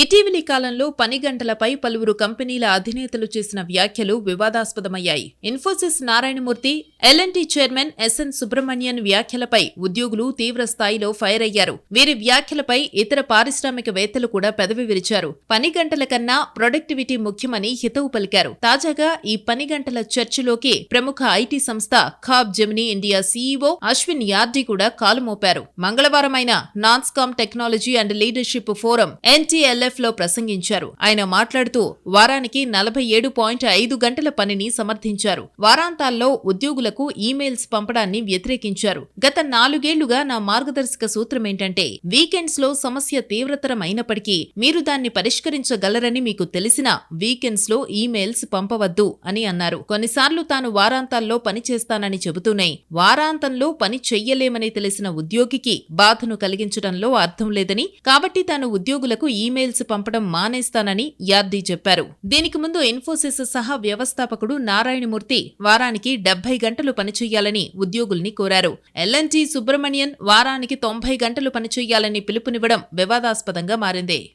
ఇటీవలి కాలంలో పని గంటలపై పలువురు కంపెనీల అధినేతలు చేసిన వ్యాఖ్యలు వివాదాస్పదమయ్యాయి. ఇన్ఫోసిస్ నారాయణమూర్తి ఎల్ఎన్టీ చైర్మన్ ఎస్ఎన్ సుబ్రహ్మణ్యన్ వ్యాఖ్యలపై ఉద్యోగులు తీవ్ర స్థాయిలో ఫైర్ అయ్యారు. వీరి వ్యాఖ్యలపై ఇతర పారిశ్రామికవేత్తలు కూడా పెదవి విరిచారు. పని గంటల కన్నా ప్రొడక్టివిటీ ముఖ్యమని హితవు పలికారు. తాజాగా ఈ పని గంటల చర్చలోకి ప్రముఖ ఐటీ సంస్థ Capgemini India CEO Ashwin Yardi కూడా కాలు మోపారు. అయిన Nasscom technology and leadership forum ఎన్టీఎల్ఎఫ్లో ప్రసంగించారు. ఆయన మాట్లాడుతూ వారానికి నలభై ఏడు పాయింట్ ఐదు గంటల పనిని సమర్థించారు. వారాంతాల్లో ఉద్యోగులకు ఈమెయిల్స్ పంపడాన్ని వ్యతిరేకించారు. గత నాలుగేళ్ళుగా నా మార్గదర్శక సూత్రం ఏంటంటే వీకెండ్స్లో సమస్య తీవ్రతరం అయినప్పటికీ మీరు దాన్ని పరిష్కరించగలరని మీకు తెలిసిన వీకెండ్స్లో ఈమెయిల్స్ పంపవద్దు అని అన్నారు. కొన్నిసార్లు తాను వారాంతాల్లో పని చేస్తానని చెబుతూనే వారాంతంలో పని చెయ్యలేమని తెలిసిన ఉద్యోగికి బాధను కలిగించడంలో అర్థం లేదని కాబట్టి తాను ఉద్యోగులకు ఈమెయిల్స్ పంపడం మానేస్తానని యాద్ది చెప్పారు. దీనికి ముందు ఇన్ఫోసిస్ సహా వ్యవస్థాపకుడు నారాయణమూర్తి వారానికి డెబ్బై గంటలు పనిచేయాలని ఉద్యోగుల్ని కోరారు. ఎల్ఎన్టీ సుబ్రహ్మణ్యన్ వారానికి తొంభై గంటలు పనిచేయాలని పిలుపునివ్వడం వివాదాస్పదంగా మారింది.